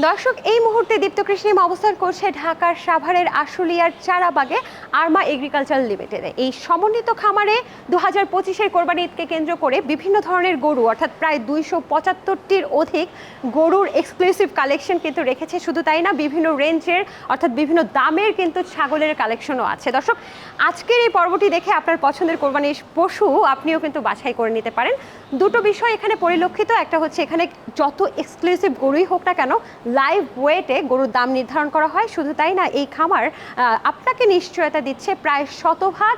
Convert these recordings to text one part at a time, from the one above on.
দর্শক এই মুহূর্তে দীপ্ত কৃষ্ণিম অবস্থান করছে ঢাকার সাভারের আশুলিয়ার চারাবাগে। আরমা এগ্রিকালচার লিমিটেডে। এই সমন্বিত খামারে দু হাজার পঁচিশের কোরবানি ঈদকে কেন্দ্র করে বিভিন্ন ধরনের গরু, অর্থাৎ প্রায় দুইশো পঁচাত্তরটির অধিক গরুর এক্সক্লুসিভ কালেকশন কিন্তু রেখেছে। শুধু তাই না, বিভিন্ন রেঞ্জের অর্থাৎ বিভিন্ন দামের কিন্তু ছাগলের কালেকশনও আছে। দর্শক, আজকের এই পর্বটি দেখে আপনার পছন্দের কোরবানির পশু আপনিও কিন্তু বাছাই করে নিতে পারেন। দুটো বিষয় এখানে পরিলক্ষিত। একটা হচ্ছে এখানে যত এক্সক্লুসিভ গরুই হোক না কেন লাইভ ওয়েটে গরুর দাম নির্ধারণ করা হয়। শুধু তাই না, এই খামার আপনাকে নিশ্চয়তা দিচ্ছে প্রায় শতভাগ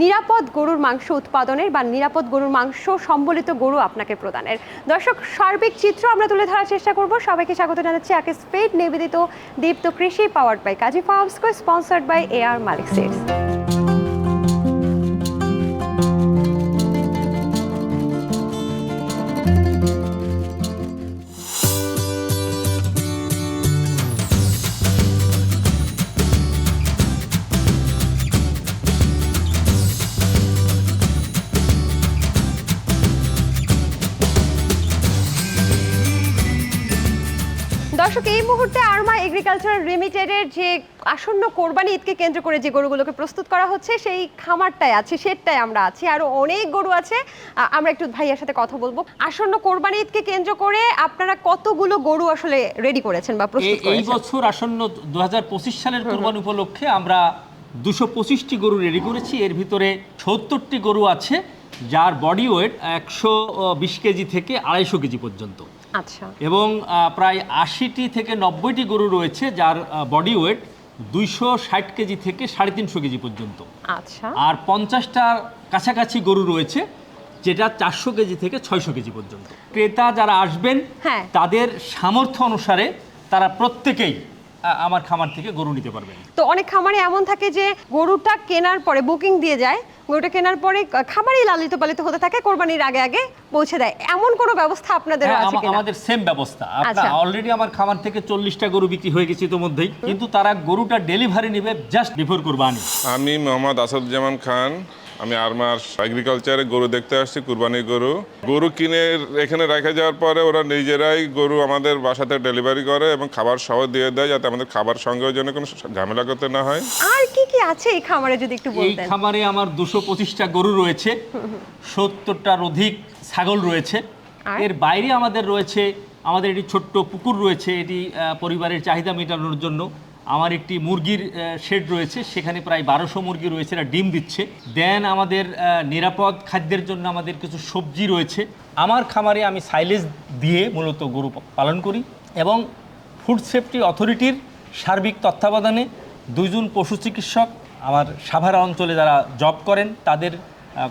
নিরাপদ গরুর মাংস উৎপাদনের বা নিরাপদ গরুর মাংস সম্বলিত গরু আপনাকে প্রদানের। দর্শক, সার্বিক চিত্র আমরা তুলে ধরার চেষ্টা করব। সবাইকে স্বাগত জানাচ্ছি আগে স্পেড নিবেদিত দীপ্ত কৃষি power by Kazi farms co sponsored by A R Malik seeds agriculture লিমিটেডের যে আসন্ন কোরবানি ঈদকে কেন্দ্র করে যে গরুগুলোকে প্রস্তুত করা হচ্ছে সেই খামারটায় আছে শেডটায় আমরা আছি। আরও অনেক গরু আছে। আমরা একটু ভাইয়ার সাথে কথা বলব। আসন্ন কোরবানি ঈদকে কেন্দ্র করে আপনারা কতগুলো গরু আসলে রেডি করেছেন বা প্রস্তুত এই বছর আসন্ন দু হাজার পঁচিশ সালের কোরবানি উপলক্ষে আমরা দুশো পঁচিশটি গরু রেডি করেছি। এর ভিতরে সত্তরটি গরু আছে যার বডি ওয়েট একশো বিশ কেজি থেকে আড়াইশো কেজি পর্যন্ত। আচ্ছা। এবং প্রায় আশিটি থেকে নব্বইটি গরু রয়েছে যার বডি ওয়েট দুইশো ষাট কেজি থেকে সাড়ে তিনশো কেজি পর্যন্ত। আচ্ছা। আর পঞ্চাশটার কাছাকাছি গরু রয়েছে যেটা চারশো কেজি থেকে ছয়শো কেজি পর্যন্ত। ক্রেতা যারা আসবেন হ্যাঁ। তাদের সামর্থ্য অনুসারে তারা প্রত্যেকেই আমার খামার থেকে গরু নিতে পারবেন। তো অনেক খামারে এমন থাকে যে গরুটা কেনার পরে বুকিং দিয়ে যায় গরুটা কেনার পরে খামারই লালিত পালিত হতে থাকে কোরবানির আগে আগে পৌঁছে দেয়। এমন কোনো ব্যবস্থা আপনাদের হ্যাঁ, আছে কিনা? আমাদের সেম ব্যবস্থা। আচ্ছা। আপনার অলরেডি আমার খামার থেকে চল্লিশটা গরু বিক্রি হয়ে গেছে ইতিমধ্যেই কিন্তু তারা গরুটা ডেলিভারি নেবে জাস্ট বিফোর কোরবানি। আমি মোহাম্মদ আসাদুজ্জামান খান আমি আরমার এগ্রিকালচারে গরু দেখতে আসছি কুরবানি গরু। গরু কিনে এখানে রেখে যাওয়ার পরে ওরা নিজেরাই গরু আমাদের বাসাতে ডেলিভারি করে এবং খাবার সহ দিয়ে দেয় যাতে আমাদের খাবার সঙ্গেও যেন কোনো ঝামেলা করতে না হয়। আর কি কি আছে এই খামারে যদি একটু এই বলতেন? খামারে আমার দুশো পঁচিশটা গরু রয়েছে সত্তরটার অধিক ছাগল রয়েছে। আর? এর বাইরে আমাদের রয়েছে আমাদের একটি ছোট্ট পুকুর রয়েছে এটি আহ, পরিবারের চাহিদা মেটানোর জন্য। আমার একটি মুরগির শেড রয়েছে। সেখানে প্রায় বারোশো মুরগি রয়েছে, এরা ডিম দিচ্ছে। দেন আমাদের নিরাপদ খাদ্যের জন্য আমাদের কিছু সবজি রয়েছে। আমার খামারে আমি সাইলেজ দিয়ে মূলত গরু পালন করি এবং ফুড সেফটি অথরিটির সার্বিক তত্ত্বাবধানে দুইজন পশু চিকিৎসক আমার সাভার অঞ্চলে যারা জব করেন, তাদের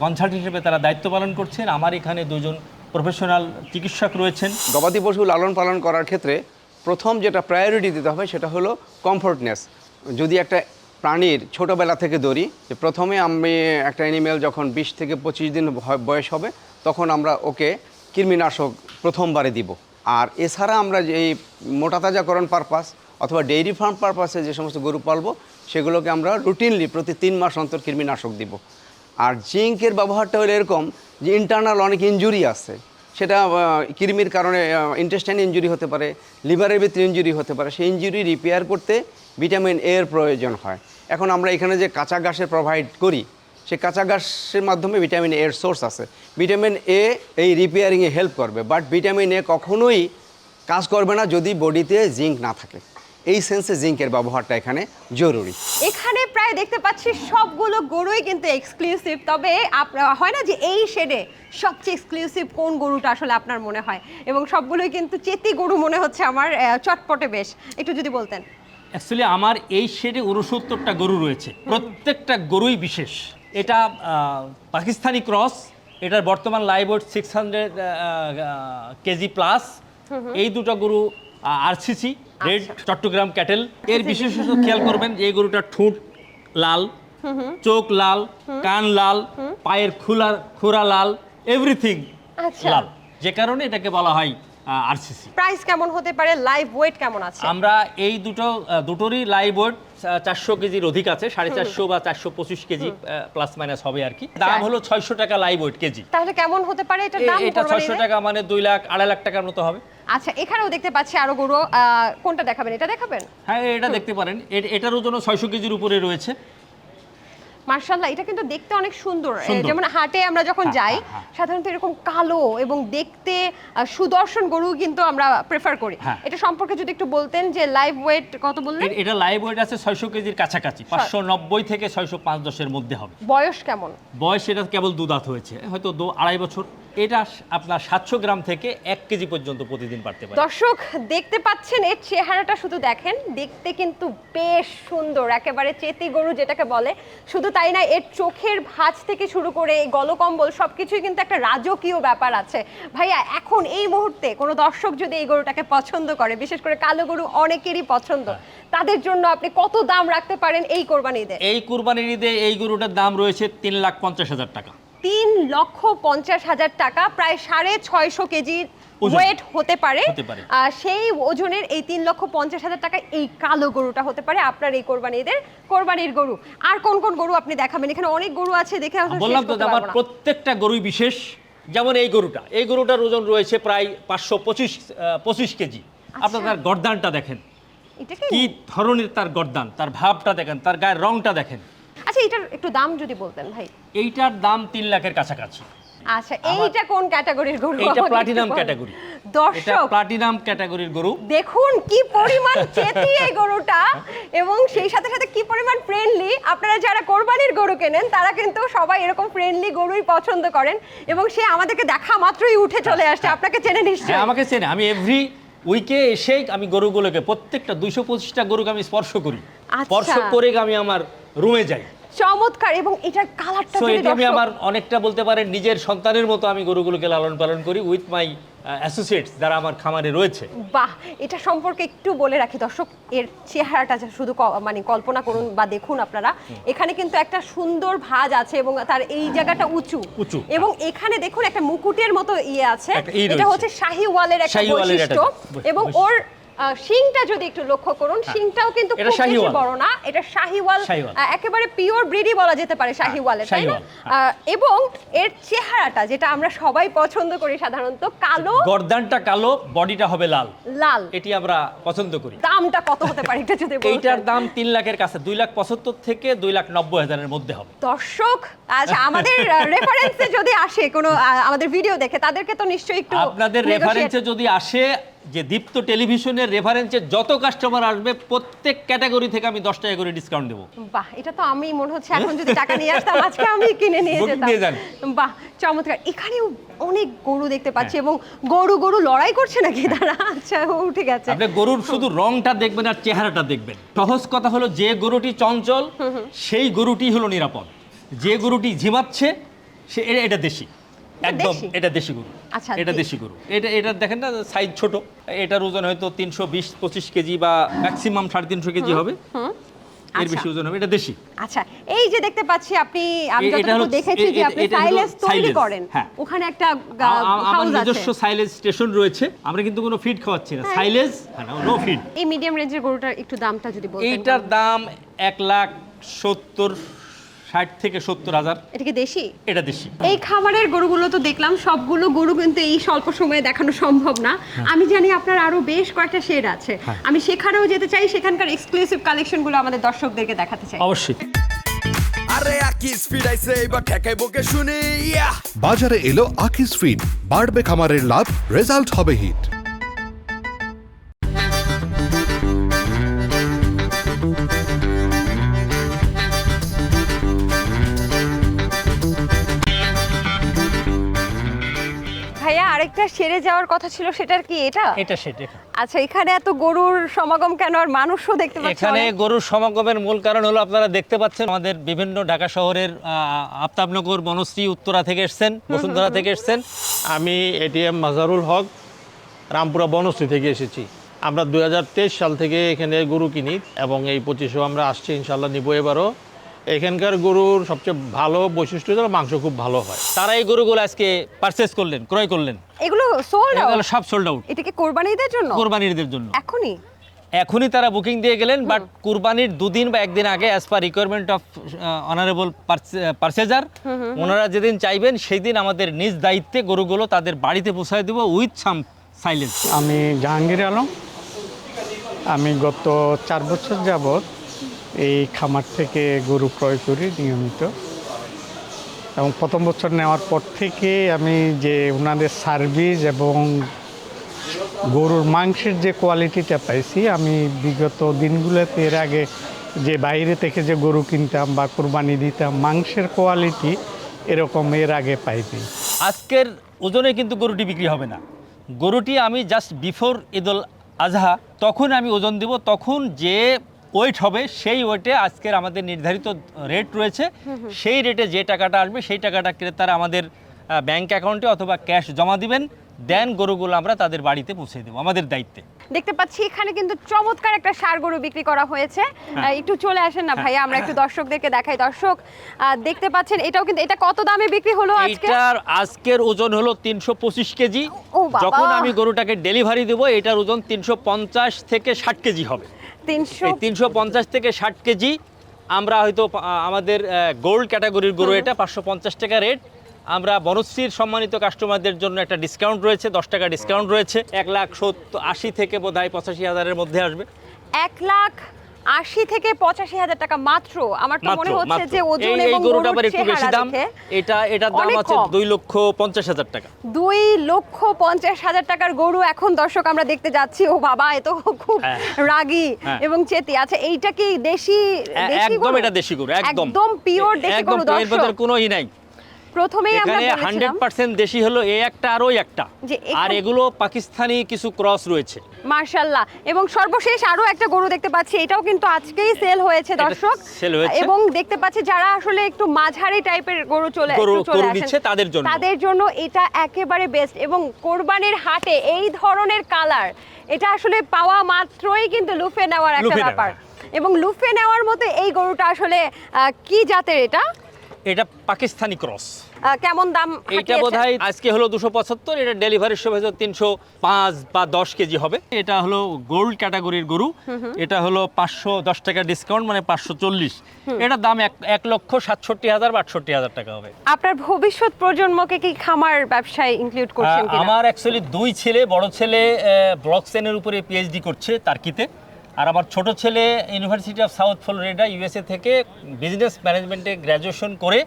কনসাল্ট হিসেবে তারা দায়িত্ব পালন করছেন। আমার এখানে দুজন প্রফেশনাল চিকিৎসক রয়েছেন। গবাদি পশু লালন পালন করার ক্ষেত্রে প্রথম যেটা প্রায়োরিটি দিতে হবে সেটা হলো কমফোর্টনেস যদি একটা প্রাণীর ছোটোবেলা থেকে ধরি, যে প্রথমে আমি একটা অ্যানিমেল যখন বিশ থেকে পঁচিশ দিন বয়স হবে, তখন আমরা ওকে কৃমিনাশক প্রথমবারে দিব। আর এছাড়া আমরা যে এই মোটা তাজাকরণ পারপাস অথবা ডেইরি ফার্ম পারপাসে যে সমস্ত গরু পালবো, সেগুলোকে আমরা রুটিনলি প্রতি তিন মাস অন্তর কৃমিনাশক দিব। আর জিঙ্কের ব্যবহারটা হলো এরকম যে ইন্টারনাল অনেক ইনজুরি আছে। সেটা কৃমির কারণে ইন্টেস্টাইন ইঞ্জুরি হতে পারে, লিভারের ভিতরে ইঞ্জুরি হতে পারে, সেই ইঞ্জুরি রিপেয়ার করতে ভিটামিন এর প্রয়োজন হয়। এখন আমরা এখানে যে কাঁচা ঘাসের প্রোভাইড করি সে কাঁচা ঘাসের মাধ্যমে ভিটামিন এর সোর্স আছে। ভিটামিন এ এই রিপেয়ারিংয়ে হেল্প করবে বাট ভিটামিন এ কখনোই কাজ করবে না যদি বডিতে জিঙ্ক না থাকে। এই সেন্সে জিঙ্কের ব্যবহারটা এখানে জরুরি। এখানে প্রায় দেখতে পাচ্ছি সবগুলো গরুই কিন্তু এক্সক্লুসিভ তবে হয় না যে এই শেডে সবচেয়ে এক্সক্লুসিভ কোন গরুটা আসলে আপনার মনে হয়? এবং সবগুলোই কিন্তু চেতি গরু মনে হচ্ছে আমার চটপটে বেশ। একটু যদি বলতেন। অ্যাকচুয়ালি আমার এই শেডে উনসত্তরটা গরু রয়েছে। প্রত্যেকটা গরুই বিশেষ। এটা পাকিস্তানি ক্রস এটার বর্তমান live weight six hundred KG plus এই দুটো গরু আরসিসি রেড চট্টগ্রাম ক্যাটেল। এর বিশেষত খেয়াল করবেন যে গরুটা ঠোঁট লাল চোখ লাল কান লাল পায়ের খুলা খোরা লাল এভরিথিং আচ্ছা। লাল। যে কারণে এটাকে বলা হয় আরসিসি প্রাইস কেমন হতে পারে? লাইভ ওয়েট কেমন আছে? আমরা এই দুটো দুটোরই লাইভ ওয়েট চারশো কেজির অধিক আছে সাড়ে চারশো বা চারশো পঁচিশ কেজি প্লাস মাইনাস হবে আর কি। দাম হলো ছয়শো টাকা লাইভ ওয়েট কেজি। তাহলে কেমন হতে পারে এটার এ- দাম এটা ছয়শো টাকা মানে দুই লাখ আড়াই লাখ টাকার মতো হবে। আচ্ছা এখানেও দেখতে পাচ্ছি আরও গরু কোনটা দেখাবেন? এটা দেখাবেন? হ্যাঁ এটা দেখতে পারেন। এটার ওজনও ছয়শো কেজির উপরে রয়েছে। মার্শাল্লাহ এটা কিন্তু দেখতে অনেক সুন্দর। যেমন হাটে আমরা যখন হ্যাঁ, যাই হ্যাঁ, হ্যাঁ। সাধারণত এরকম কালো এবং দেখতে সুদর্শন গরু কিন্তু আমরা প্রেফার করি। হ্যাঁ। এটা সম্পর্কে যদি একটু বলতেন যে লাইভ ওয়েট কত বললেন? এটা লাইভ ওয়েট আছে ছয়শো কেজির কাছাকাছি পাঁচশো নব্বই থেকে ছয়শো পাঁচ দশের মধ্যে হবে। বয়স কেমন? বয়স এটা কেবল দু দাঁত হয়েছে হয়তো দু আড়াই বছর। এটা আপনার সাতশো গ্রাম থেকে এক কেজি পর্যন্ত প্রতিদিন পারতে পারে। দর্শক দেখতে পাচ্ছেন এর চেহারাটা শুধু দেখেন দেখতে কিন্তু বেশ সুন্দর একেবারে চেতি গরু যেটাকে বলে। শুধু তাই না এর চোখের ভাঁজ থেকে শুরু করে এই গলকম্বল সবকিছুই কিন্তু একটা রাজকীয় ব্যাপার আছে। ভাইয়া এখন এই মুহূর্তে কোনো দর্শক যদি এই গরুটাকে পছন্দ করে বিশেষ করে কালো গরু অনেকেরই পছন্দ তাদের জন্য আপনি কত দাম রাখতে পারেন এই কোরবানিতে? এই কুরবানির ঈদে এই গরুটার দাম রয়েছে তিন লাখ পঞ্চাশ হাজার টাকা। তিন লক্ষ পঞ্চাশ হাজার টাকা প্রায় সাড়ে ছয়শো কেজির ওয়েট হতে পারে। আহ, সেই ওজনের এই তিন লক্ষ পঞ্চাশ হাজার টাকা এই কালো গরুটা হতে পারে আপনার এই কোরবানিদের কোরবানির গরু। আর কোন কোন গরু আপনি দেখাবেন? এখানে অনেক গরু আছে দেখে বললাম তো আমার প্রত্যেকটা গরুই বিশেষ যেমন এই গরুটা। এই গরুটার ওজন রয়েছে প্রায় পাঁচশো পঁচিশ পঁচিশ কেজি। আপনার তার গরদানটা দেখেন। কি ধরনের তার গরদান? তার ভাবটা দেখেন তার গায়ের রংটা দেখেন। আচ্ছা এটার একটু দাম যদি বলতেন ভাই। এইটার দাম তিন লাখের কাছাকাছি। আচ্ছা এইটা কোন ক্যাটাগরির গরু? একটু প্লাটিনাম। ক্যাটাগরি। এটা দর্শক প্লাটিনাম ক্যাটাগরির গরু। দেখুন কি পরিমাণ চেতি এই গরুটা এবং সেই সাথে সাথে কি পরিমাণ ফ্রেন্ডলি আপনারা যারা কোরবানির গরু কেনেন তারা কিন্তু সবাই এরকম ফ্রেন্ডলি গরুই পছন্দ করেন এবং সে আমাদেরকে দেখা মাত্রই উঠে চলে আসছে আপনাকে চেনে হ্যাঁ নিশ্চয়ই আমাকে চেনে। আমি এভরি উইকে এসেই আমি গরুগুলোকে প্রত্যেকটা দুইশো পঁচিশটা গরুকে আমি স্পর্শ করি। আচ্ছা। স্পর্শ করে আমি আমার রুমে যাই। চমৎকার এবং এটার কালারটা সো আমি আমার অনেকটা বলতে পারেন নিজের সন্তানের মতো আমি গরুগুলোকে লালন পালন করি উইথ মাই অ্যাসোসিয়েটস যারা আমার খামারে রয়েছে। বাহ এটা সম্পর্কে একটু বলে রাখি দর্শক এর চেহারাটা শুধু মানে কল্পনা করুন বা দেখুন আপনারা এখানে কিন্তু একটা সুন্দর ভাঁজ আছে এবং তার এই জায়গাটা উঁচু। উঁচু, এবং এখানে দেখুন একটা মুকুটের মতো ইয়ে আছে এটা হচ্ছে একটা শাহিওয়ালের একটা বৈশিষ্ট্য। এবং ওর শিংটা যদি একটু লক্ষ্য করুন শিংটাও কিন্তু খুব বেশি বড় না এটা শাহিওয়াল। একেবারে পিওর ব্রিডই বলা যেতে পারে শাহিওয়ালের তাই না? এবং এর চেহারাটা যেটা আমরা সবাই পছন্দ করি সাধারণত কালো। গর্দানটা কালো বডিটা হবে লাল। লাল। এটি আমরা পছন্দ করি। দামটা কত হতে পারে এটা যদি। এইটার দাম তিন লাখের কাছে দুই লাখ পঁচাত্তর থেকে দুই লাখ নব্বই হাজারের মধ্যে হবে। দর্শক আচ্ছা আমাদের রেফারেন্সে যদি আসে কোনো আমাদের ভিডিও দেখে তাদেরকে তো নিশ্চয়ই একটু আপনাদের রেফারেন্সে যদি আসে যে দীপ্ত টেলিভিশনের রেফারেন্সে যত কাস্টমার আসবে প্রত্যেক ক্যাটাগরি থেকে আমি দশ টাকা করে ডিসকাউন্ট দেবো। বাহ এটা তো আমি মনে হচ্ছে এখন যদি টাকা নিয়ে আসতাম আজকে আমি কিনে নিয়ে যেতাম। বাহ চমৎকার। এখানেও অনেক গরু দেখতে পাচ্ছি এবং গরু গরু লড়াই করছে নাকি? তারা আচ্ছা ও ঠিক আছে আপনি গরুর শুধু রংটা দেখবেন আর চেহারাটা দেখবেন। সহজ কথা হলো যে গরুটি চঞ্চল সেই গরুটি হলো নিরাপদ। যে গরুটি ঝিমাচ্ছে সে এটা দেশি। একদম এটা দেশি গরু। আচ্ছা, এটা দেশি গরু। এটা এটা দেখেন না সাইজ ছোট। এটার ওজন হয়তো তিনশো বিশ পঁচিশ কেজি বা ম্যাক্সিমাম সাড়ে তিনশো কেজি হবে। এর আচ্ছা। বেশি ওজন হবে। এটা দেশি। আচ্ছা এই যে দেখতে পাচ্ছি আপনি আমি যতটুকু দেখেছি যে আপনি সাইলেজ তৈরি করেন। হ্যাঁ। ওখানে একটা আমার নিজস্ব সাইলেজ স্টেশন রয়েছে। আমরা কিন্তু কোনো ফিড খাওয়াচ্ছি না। সাইলেজ নো ফিড এই মিডিয়াম রেঞ্জের গরুটার একটু দামটা যদি বলতেন। এইটার দাম এক লাখ সত্তর ষাট থেকে সত্তর হাজার। এটা কি দেশি? এটা দেশি। এই খামারের গরুগুলো তো দেখলাম সবগুলো গরু কিন্তু এই স্বল্প সময়ে দেখানো সম্ভব না। হ্যাঁ। আমি জানি আপনার আরও বেশ কয়েকটা শেড আছে। আমি সেখানেও যেতে চাই সেখানকার এক্সক্লুসিভ কালেকশনগুলো আমাদের দর্শকদেরকে দেখাতে চাই। অবশ্যই। আরে আকিস ফিরাইছে এবার ঠেকাই বকে শুনি বাজারে এলো আকিস ফিড বাড়বে খামারের লাভ রেজাল্ট হবে হিট আরেকটা সেরে যাওয়ার কথা ছিল সেটার কি এটা? এটা সেটা। আচ্ছা এখানে এত গরুর সমাগম কেন? আর মানুষও দেখতে পাচ্ছি এখানে গরুর সমাগমের মূল কারণ হলো আপনারা দেখতে পাচ্ছেন আমাদের বিভিন্ন ঢাকা শহরের আহ, আফতাবনগর বনশ্রী উত্তরা থেকে এসছেন বসুন্ধরা থেকে এসছেন। আমি এটিএম মাজারুল হক রামপুরা বনশ্রী থেকে এসেছি। আমরা দুই হাজার তেইশ সাল থেকে এখানে গরু কিনি এবং এই পঁচিশেও আমরা আসছি ইনশাল্লাহ নিব এবারও। এখানকার গরুর সবচেয়ে ভালো বৈশিষ্ট্য হলো মাংস খুব ভালো হয়। তারা এই গরুগুলো আজকে পারচেস করলেন ক্রয় করলেন। এগুলো সোল্ড এগুলো সব সোল্ড আউট এটা কি কোরবানিদের জন্য? কোরবানিদের জন্য। এখনই? এখনই তারা বুকিং দিয়ে গেলেন বাট কুরবানির দুদিন বা একদিন আগে as per requirement of honourable purchaser ওনারা যেদিন চাইবেন সেই দিন আমাদের নিজ দায়িত্বে গরুগুলো তাদের বাড়িতে পৌঁছায় দেবো উইথ সাম সাইলেন্স আমি জাহাঙ্গীর আলম। আমি গত চার বছর যাবৎ এই খামার থেকে গরু ক্রয় করি নিয়মিত। এবং প্রথম বছর নেওয়ার পর থেকে আমি যে ওনাদের সার্ভিস এবং গরুর মাংসের যে কোয়ালিটিটা পাইছি, আমি বিগত দিনগুলোতে এর আগে যে বাইরে থেকে যে গরু কিনতাম বা কোরবানি দিতাম, মাংসের কোয়ালিটি এরকম এর আগে পাইনি। আজকের ওজনে কিন্তু গরুটি বিক্রি হবে না। গরুটি আমি জাস্ট বিফোর ঈদুল আজহা, তখন আমি ওজন দেব, তখন যে ওয়েট হবে সেই ওয়েটে আজকের আমাদের নির্ধারিত রেট রয়েছে। সেই রেটে যে টাকাটা আসবে সেই টাকাটা ক্রেতারা আমাদের ব্যাংক অ্যাকাউন্টে অথবা ক্যাশ জমা দিবেন। দেন গরুগুলো আমরা তাদের বাড়িতে পৌঁছে দেবো আমাদের দায়িত্বে। দেখতে পাচ্ছি এখানে কিন্তু চমৎকার একটা সার গরু বিক্রি করা হয়েছে। হ্যাঁ। একটু চলে আসেন না ভাইয়া আমরা একটু দর্শকদেরকে দেখাই। দর্শক দেখতে পাচ্ছেন এটাও কিন্তু এটা কত দামে বিক্রি হলো আজকে? এইটার আজকের ওজন হলো তিনশো পঁচিশ কেজি। যখন আমি গরুটাকে ডেলিভারি দেবো এটার ওজন তিনশো পঞ্চাশ থেকে ষাট কেজি হবে। তিনশো পঞ্চাশ থেকে ষাট কেজি আমরা হয়তো আমাদের গোল্ড ক্যাটাগরির গরু এটা পাঁচশো পঞ্চাশ টাকা রেট আমরা বনশ্রীর সম্মানিত কাস্টমারদের জন্য একটা ডিসকাউন্ট রয়েছে দশ টাকা ডিসকাউন্ট রয়েছে। এক লাখ সত্তর আশি থেকে বোধহয় পঁচাশি হাজারের মধ্যে আসবে। এক লাখ আশি থেকে পঁচাশি হাজার টাকা মাত্র। আমার তো মনে হচ্ছে যে ওজন এবং গরুটা আবার একটু বেশি দাম। এটা এটার দাম আছে দুই লক্ষ পঞ্চাশ হাজার টাকা। দুই লক্ষ পঞ্চাশ হাজার টাকার গরু এখন দর্শক আমরা দেখতে যাচ্ছি। ও বাবা এ তো খুব হ্যাঁ। রাগী হ্যাঁ। এবং চেতি। আচ্ছা এইটা কি দেশি দেশি একদম গরু? এটা দেশি গরু একদম। একদম পিওর দেশি গরু দর্শক। কোনো ই নাই। প্রথমেই আমরা এখানে হান্ড্রেড বলেছিলাম পার্সেন্ট দেশি হলো এই একটা আর ওই একটা। আর এগুলো পাকিস্তানি কিছু ক্রস রয়েছে। মার্শাল্লাহ। এবং সর্বশেষ আরও একটা গরু দেখতে পাচ্ছি এটাও কিন্তু আজকেই সেল হয়েছে দর্শক। এবং দেখতে পাচ্ছি যারা আসলে একটু মাঝারি টাইপের গরু চলে চলে গরু তাদের জন্য। তাদের জন্য এটা একেবারে বেস্ট এবং কোরবানির হাটে এই ধরনের কালার এটা আসলে পাওয়া মাত্রই কিন্তু লুফে নেওয়ার একটা ব্যাপার। এবং লুফে নেওয়ার মতো এই গরুটা আসলে কি জাতের এটা? এটা পাকিস্তানি ক্রস। কেমন দাম এটা হাঁকিয়েছে? বোধ হয় আজকে হলো দুশো পঁচাত্তর এটা ডেলিভারির সময় তিনশো পাঁচ বা দশ কেজি হবে। এটা হলো গোল্ড ক্যাটাগরির গরু। এটা হলো পাঁচশো দশ টাকা ডিসকাউন্ট মানে পাঁচশো চল্লিশ। এটার দাম এক এক লক্ষ সাতষট্টি হাজার বা আটষট্টি হাজার টাকা হবে। আপনার ভবিষ্যৎ প্রজন্মকে কি খামার ব্যবসায় ইনক্লুড করছেন আমার অ্যাকচুয়ালি দুই ছেলে বড় ছেলে ব্লক সেনের উপরে পিএইচডি করছে তার্কিতে। আর আমার ছোট ছেলে University of South Florida USA থেকে বিজনেস ম্যানেজমেন্টে গ্র্যাজুয়েশন করে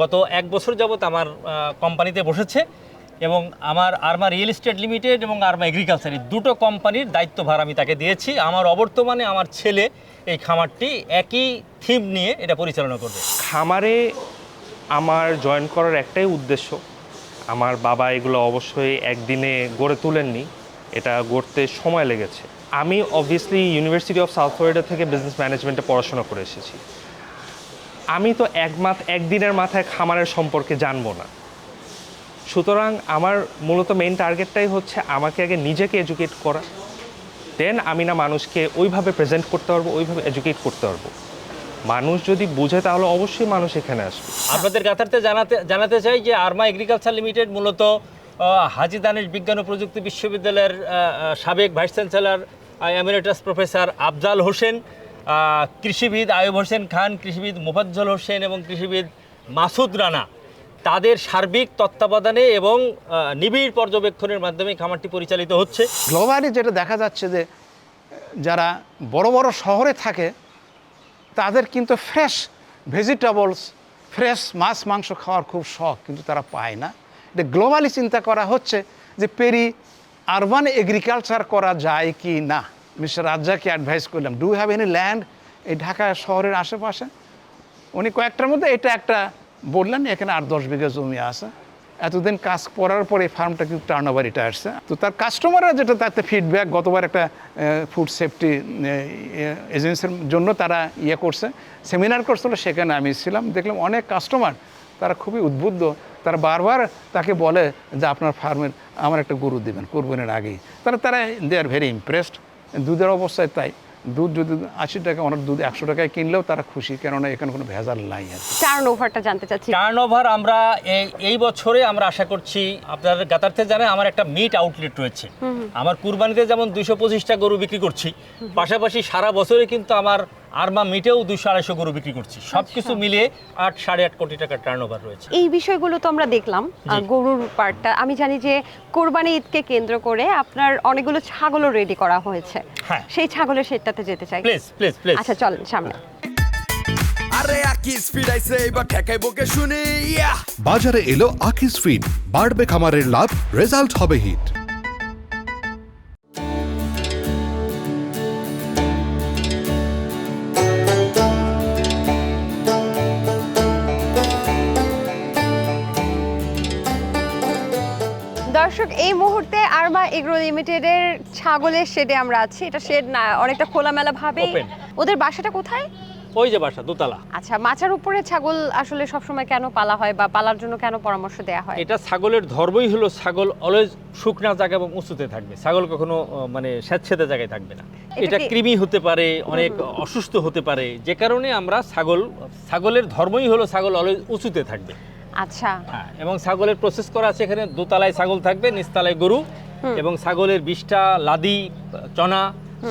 গত এক বছর যাবত আমার কোম্পানিতে বসেছে এবং আমার আর্মা রিয়েল এস্টেট লিমিটেড এবং আর্মা এগ্রিকালচার এই দুটো কোম্পানির দায়িত্বভার আমি তাকে দিয়েছি। আমার অবর্তমানে আমার ছেলে এই খামারটি একই থিম নিয়ে এটা পরিচালনা করবে। খামারে আমার জয়েন করার একটাই উদ্দেশ্য আমার বাবা এগুলো অবশ্যই একদিনে গড়ে তোলেননি এটা গড়তে সময় লেগেছে। আমি obviously University of South Florida থেকে বিজনেস ম্যানেজমেন্টে পড়াশোনা করে এসেছি। আমি তো এক মাথ একদিনের মাথায় খামারের সম্পর্কে জানব না। সুতরাং আমার মূলত মেইন টার্গেটটাই হচ্ছে আমাকে আগে নিজেকে এডুকেট করা। দেন আমি না মানুষকে ওইভাবে প্রেজেন্ট করতে পারব, ওইভাবে এডুকেট করতে পারব। মানুষ যদি বুঝে তাহলে অবশ্যই মানুষ এখানে আসবে। আপনাদের কাতারতে জানাতে জানাতে চাই যে আর্মা এগ্রিকালচার লিমিটেড মূলত হাজী দানেশ বিজ্ঞান ও প্রযুক্তি বিশ্ববিদ্যালয়ের সাবেক vice chancellor emeritus professor Afzal Hossain কৃষিবিদ আয়ুব হোসেন খান, কৃষিবিদ মোফাজ্জল হোসেন এবং কৃষিবিদ মাসুদ রানা। তাদের সার্বিক তত্ত্বাবধানে এবং নিবিড় পর্যবেক্ষণের মাধ্যমে খামারটি পরিচালিত হচ্ছে। গ্লোবালি যেটা দেখা যাচ্ছে যে, যারা বড় বড় শহরে থাকে, তাদের কিন্তু ফ্রেশ ভেজিটেবলস ফ্রেশ মাছ, মাংস খাওয়ার খুব শখ, কিন্তু তারা পায় না। এটা গ্লোবালি চিন্তা করা হচ্ছে যে পেরি আরবান এগ্রিকালচার করা যায় কি না? মিস্টার রাজ্জাকে অ্যাডভাইস করলাম ডু হ্যাভ এনি ল্যান্ড এই ঢাকা শহরের আশেপাশে? উনি কয়েকটার মধ্যে এটা একটা বললেন, এখানে আট দশ বিঘা জমি আছে। এতদিন কাজ করার পরে এই ফার্মটা কিন্তু টার্ন ওভার এটা আসছে। তো তার কাস্টমাররা যেটা তাতে ফিডব্যাক গতবার একটা ফুড সেফটি এজেন্সির জন্য তারা ইয়ে করছে সেমিনার করছিল, সেখানে আমি ছিলাম। দেখলাম অনেক কাস্টমার তারা খুবই উদ্বুদ্ধ। তারা বারবার তাকে বলে যে আপনার ফার্মের আমার একটা গরু দেবেন কোরবানের আগেই। তাহলে তারা দে আর ভেরি ইমপ্রেসড দুধের অবস্থায় তাই। দুধ যদি আশি টাকা ওনার দুধ একশো টাকায় কিনলেও তারা খুশি কেননা এখানে কোনো ভেজাল নাই। টার্ন ওভারটা জানতে চাচ্ছি। টার্ন ওভার আমরা এই এই বছরে আমরা আশা করছি আপনাদের গাতারতে জানেন আমার একটা মিট আউটলেট রয়েছে। আমার কুরবানিতে যেমন দুইশো পঁচিশটা গরু বিক্রি করছি পাশাপাশি সারা বছরে কিন্তু আমার আরমা মিটেও দুশো আড়াইশো গরু বিক্রি করছি। সব কিছু মিলিয়ে আট সাড়ে আট কোটি টাকার টার্ন ওভার রয়েছে। এই বিষয়গুলো তো আমরা দেখলাম গরুর পার্টটা আমি জানি যে কোরবানি ঈদকে কেন্দ্র করে আপনার অনেকগুলো ছাগলও রেডি করা হয়েছে। হ্যাঁ। সেই ছাগলের সেটটাতে যেতে চাই। প্লিজ প্লিজ প্লিজ আচ্ছা চলেন সামনে। আরে আকিস ফিরাইছে এবার ঠেকাই বকে শুনি। ইয়া! বাজারে এলো আকিস ফিড বাড়বে খামারের লাভ রেজাল্ট হবে হিট আরমা এগ্রো লিমিটেডের ছাগলের শেডে আমরা আছি। এটা শেড না অনেকটা খোলামেলা ভাবে। Open. ওদের বাসাটা কোথায়? ওই যে বাসা দোতলা। আচ্ছা মাচার উপরে ছাগল আসলে সবসময় কেন পালা হয় বা পালার জন্য কেন পরামর্শ দেওয়া হয়? এটা ছাগলের ধর্মই হলো ছাগল অলওয়েজ শুকনা জায়গা এবং উঁচুতে থাকবে। ছাগল কখনো আহ, মানে স্যাঁতসেঁতে জায়গায় থাকবে না। এটা এটা কি- কৃমি হতে পারে অনেক অসুস্থ হতে পারে। যে কারণে আমরা ছাগল ছাগলের ধর্মই হলো ছাগল অলওয়েজ উঁচুতে থাকবে। আচ্ছা। হ্যাঁ এবং ছাগলের প্রসেস করা আছে এখানে। দোতলায় ছাগল থাকবে নিচতলায় গরু। এবং ছাগলের বিষটা লাদি চনা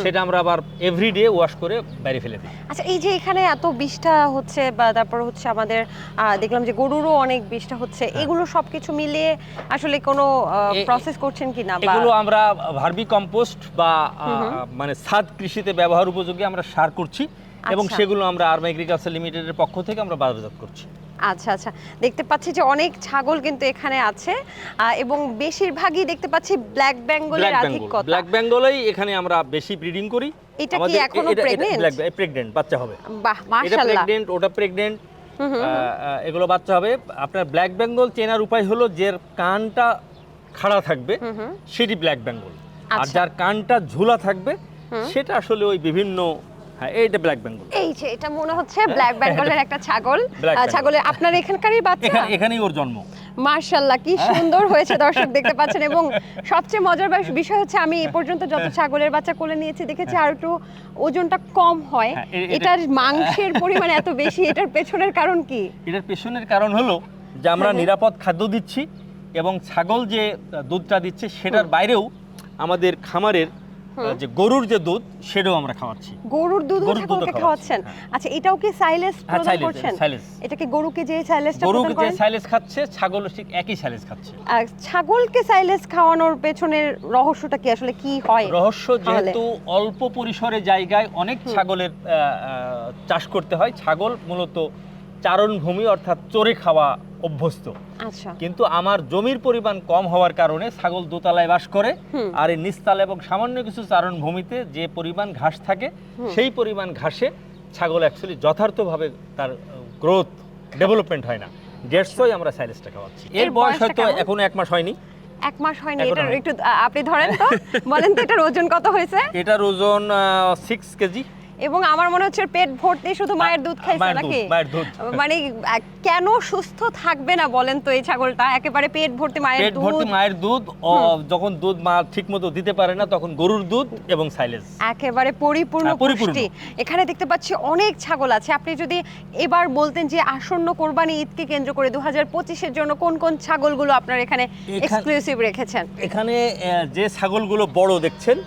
সেটা আমরা আবার এভরিডে ওয়াশ করে বাইরে ফেলে দিই। আচ্ছা এই যে এখানে এত বিষটা হচ্ছে বা তারপর হচ্ছে আমাদের দেখলাম যে গরুরও অনেক বিষটা হচ্ছে এগুলো সবকিছু মিলিয়ে আসলে কোনো হ্যাঁ। প্রসেস করছেন কি না এগুলো আমরা ভার্মি কম্পোস্ট বা মানে ছাদ কৃষিতে ব্যবহার উপযোগী আমরা সার করছি। এবং আচ্ছা। সেগুলো আমরা আর্মা এগ্রিকালচার লিমিটেডের পক্ষ থেকে আমরা বাজারজাত করছি। আচ্ছা আচ্ছা। দেখতে পাচ্ছি যে অনেক ছাগল কিন্তু এখানে আছে এবং বেশিরভাগই দেখতে পাচ্ছি ব্ল্যাক বেঙ্গলের আধিক্যতা ব্ল্যাক বেঙ্গলেই এখানে আমরা বেশি ব্রিডিং করি। এটা কি এখনও pregnant? প্রেগনেন্ট বাচ্চা হবে। বাহ এটা মাশাআল্লাহ। প্রেগনেন্ট ওটা প্রেগনেন্ট এগুলো বাচ্চা হবে। আপনার ব্ল্যাক বেঙ্গল চেনার উপায় হলো যে কানটা খাড়া থাকবে সেটি ব্ল্যাক বেঙ্গল। আর আচ্ছা। যার কানটা ঝুলা থাকবে সেটা আসলে ওই বিভিন্ন হ্যাঁ এইটা ব্ল্যাক বেঙ্গল এই যে এটা মনে হচ্ছে ব্ল্যাক বেঙ্গলের একটা ছাগল। ছাগলের আপনার এখানকারই বাচ্চা? এখানেই ওর জন্ম। মার্শাল্লাহ কি সুন্দর হয়েছে দর্শক দেখতে পাচ্ছেন। এবং সবচেয়ে মজার বিষয় হচ্ছে আমি এ পর্যন্ত যত ছাগলের বাচ্চা কোলে নিয়েছি দেখেছি আর একটু ওজনটা কম হয়। হ্যাঁ, এটার মাংসের পরিমাণ এত বেশি এটার পেছনের কারণ কি? এটার পেছনের কারণ হলো যে আমরা নিরাপদ খাদ্য দিচ্ছি এবং ছাগল যে দুধটা দিচ্ছে সেটার বাইরেও আমাদের খামারের যে গরুর যে দুধ সেটাও আমরা খাওয়াচ্ছি। গরুর দুধ ছাগলকে খাওয়াচ্ছেন। আচ্ছা এটাও কি সাইলেস হ্যাঁ, প্রদান করছেন? silage। এটা কি গরুকে যে সাইলেসটা গরু প্রদান যে সাইলেজ খাচ্ছে ছাগল ঠিক একই সাইলেস খাচ্ছে। ছাগলকে সাইলেস খাওয়ানোর পেছনের রহস্যটা কি? আসলে কি হয় রহস্য যেহেতু অল্প পরিসরে জায়গায় অনেক ছাগলের চাষ করতে হয় ছাগল মূলত চারণভূমি অর্থাৎ চড়ে খাওয়া অভ্যস্ত। আচ্ছা। কিন্তু আমার জমির পরিমাণ কম হওয়ার কারণে ছাগল দোতলায় বাস করে আর এই নিচতলা এবং সামান্য কিছু চারণ ভূমিতে যে পরিমাণ ঘাস থাকে সেই পরিমাণ ঘাসে ছাগল অ্যাকচুয়ালি যথার্থভাবে তার গ্রোথ ডেভেলপমেন্ট হয় না। দেড়শোই আমরা সাইলেসটা খাওয়াচ্ছি। এর এর বয়স হয়তো এখনও এক মাস হয়নি। এক মাস হয়নি এটা একটু আপনি ধরেন তো বলেন তো এটার ওজন কত হয়েছে? এটার ওজন সিক্স কেজি। এবং আমার মনে হচ্ছে পেট ভর্তি শুধু মায়ের দুধ খাইছে নাকি? মায়ের দুধ। মানে কেন সুস্থ থাকবে না বলেন তো এই ছাগলটা? একেবারে পেট ভর্তি মায়ের দুধ পেট ভর্তি মায়ের দুধ যখন দুধ মা ঠিক মতো দিতে পারে না তখন গরুর দুধ এবং সাইলেজ। একেবারে পরিপূর্ণ হ্যাঁ, পুষ্টি। এখানে দেখতে পাচ্ছি অনেক ছাগল আছে। আপনি যদি এবার বলতেন যে আসন্ন কোরবানি ঈদকে কেন্দ্র করে দু হাজার পঁচিশের জন্য কোন কোন ছাগলগুলো আপনার এখানে এক্সক্লুসিভ রেখেছেন? এখানে যে ছাগলগুলো বড় দেখছেন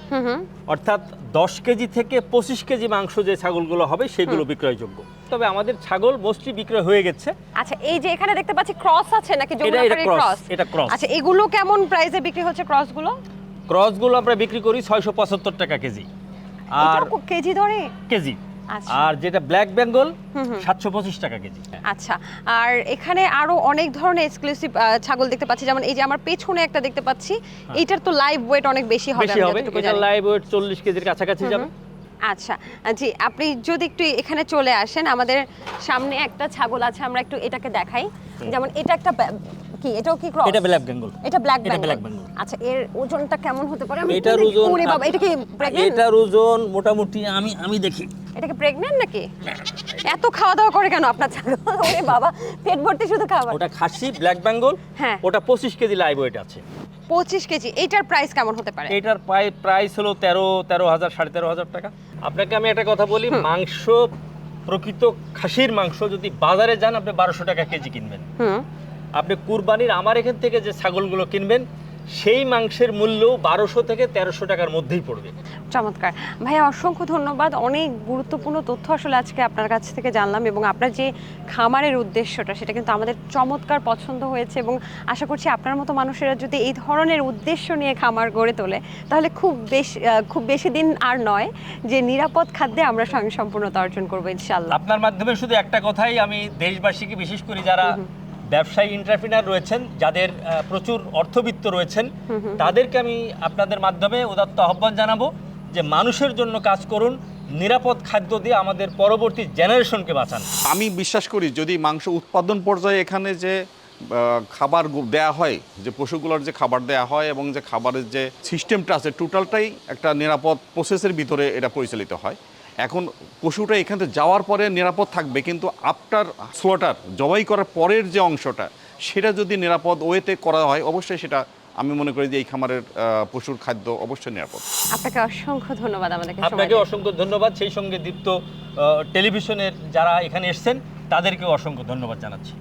অর্থাৎ দশ কেজি থেকে পঁচিশ কেজি মাংস যে ছাগলগুলো হবে সেগুলো বিক্রয়যোগ্য। তবে আমাদের ছাগল মোস্টলি বিক্রয় হয়ে গেছে। আচ্ছা এই যে এখানে দেখতে পাচ্ছি ক্রস আছে নাকি? ক্রস এটা ক্রস আচ্ছা এগুলো কেমন প্রাইসে বিক্রি হচ্ছে ক্রসগুলো ক্রসগুলো আমরা বিক্রি করি ছয়শো পঁচাত্তর টাকা কেজি। আর কেজি ধরে? কেজি। আর যেটা ব্ল্যাক বেঙ্গল সাতশো পঁচিশ টাকা কেজি। আচ্ছা আর এখানে আরও অনেক ধরনের এক্সক্লুসিভ ছাগল দেখতে পাচ্ছি। যেমন এই যে আমার পেছনে একটা দেখতে পাচ্ছি এটার তো লাইভ ওয়েট অনেক বেশি হবে বেশি হবে। এটা লাইভ ওয়েট চল্লিশ কেজির কাছাকাছি যাবে। আচ্ছা জি আপনি যদি একটু এখানে চলে আসেন আমাদের সামনে একটা ছাগল আছে আমরা একটু এটাকে দেখাই। যেমন এটা একটা কি? এটাও কি ক্রস এটা ব্ল্যাক বেঙ্গল। এটা ব্ল্যাক এটা বেঙ্গল। আচ্ছা এর ওজনটা কেমন হতে পারে? আমি এটার ওজন ওরে বাবা এটা কি প্রেগন্যান্ট এটার ওজন মোটামুটি আমি আমি দেখি। এটা কি প্রেগন্যান্ট নাকি? এত খাওয়া দাওয়া করে কেন আপনার ছাগল? ওরে বাবা পেট ভর্তি শুধু খাবার ওটা খাসি ব্ল্যাক বেঙ্গল হ্যাঁ। ওটা পঁচিশ কেজি লাইভ ওয়েট আছে। পঁচিশ কেজি এইটার প্রাইস কেমন হতে পারে? এটার প্রাইস হলো তেরো তেরো হাজার সাড়ে তেরো হাজার টাকা। আপনাকে আমি একটা কথা বলি মাংস প্রকৃত খাসির মাংস যদি বাজারে যান আপনি বারোশো টাকা কেজি কিনবেন। হুম। আপনি কুরবানির আমার এখান থেকে যে ছাগলগুলো কিনবেন সেই মাংসের মূল্য বারোশো থেকে তেরোশো টাকার মধ্যেই পড়বে। চমৎকার। ভাইয়া অসংখ্য ধন্যবাদ। অনেক গুরুত্বপূর্ণ তথ্য আসলে আজকে আপনার কাছ থেকে জানলাম এবং আপনার যে খামারের উদ্দেশ্যটা সেটা কিন্তু আমাদের চমৎকার পছন্দ হয়েছে এবং আশা করছি আপনার মতো মানুষেরা যদি এই ধরনের উদ্দেশ্য নিয়ে খামার গড়ে তোলে তাহলে খুব বেশি খুব বেশি দিন আর নয় যে নিরাপদ খাদ্যে আমরা স্বয়ংসম্পূর্ণতা অর্জন করব ইনশাল্লাহ আপনার মাধ্যমে শুধু একটা কথাই আমি দেশবাসীকে বিশেষ করে যারা ব্যবসায়ী ইন্টারপ্রিনার রয়েছেন যাদের প্রচুর অর্থবিত্ত রয়েছেন তাদেরকে আমি আপনাদের মাধ্যমে উদাত্ত আহ্বান জানাব যে মানুষের জন্য কাজ করুন নিরাপদ খাদ্য দিয়ে আমাদের পরবর্তী জেনারেশনকে বাঁচান। আমি বিশ্বাস করি যদি মাংস উৎপাদন পর্যায়ে এখানে যে খাবার গু- দেয়া হয় যে পশুগুলোর যে খাবার দেয়া হয় এবং যে খাবারের যে সিস্টেমটা আছে টোটালটাই একটা নিরাপদ প্রসেসের ভিতরে এটা পরিচালিত হয়। এখন পশুটা এখান থেকে যাওয়ার পরে নিরাপদ থাকবে কিন্তু আফটার স্লোটার জবাই করার পরের যে অংশটা সেটা যদি নিরাপদ ওয়েতে করা হয় অবশ্যই সেটা আমি মনে করি যে এই খামারের পশুর খাদ্য অবশ্যই নিরাপদ। আপনাকে অসংখ্য ধন্যবাদ আমাদেরকে আপনাকে অসংখ্য ধন্যবাদ। সেই সঙ্গে দীপ্ত টেলিভিশনের যারা এখানে এসছেন তাদেরকেও অসংখ্য ধন্যবাদ জানাচ্ছি।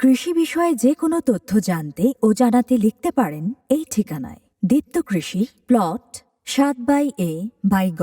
কৃষি বিষয়ে যে কোনো তথ্য জানতে ও জানাতে লিখতে পারেন এই ঠিকানায়। দীপ্ত কৃষি প্লট সাত বাই এ বাই গ।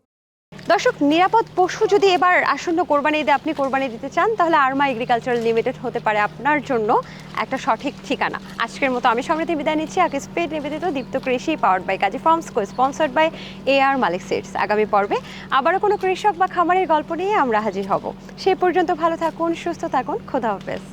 দর্শক, নিরাপদ পশু যদি এবার আসন্ন কোরবানি ঈদে আপনি কোরবানি দিতে চান, তাহলে আরমা এগ্রিকালচারাল লিমিটেড হতে পারে আপনার জন্য একটা সঠিক ঠিকানা। আজকের মতো আমি সমৃদ্ধি বিদায় নিচ্ছি। আগে স্পেড নিবেদিত দীপ্ত কৃষি powered by Kazi farms co sponsored by A R Malik seeds আগামী পর্বে আবারও কোনো কৃষক বা খামারের গল্প নিয়ে আমরা হাজির হব। সেই পর্যন্ত ভালো থাকুন, সুস্থ থাকুন। খোদা হাফেজ।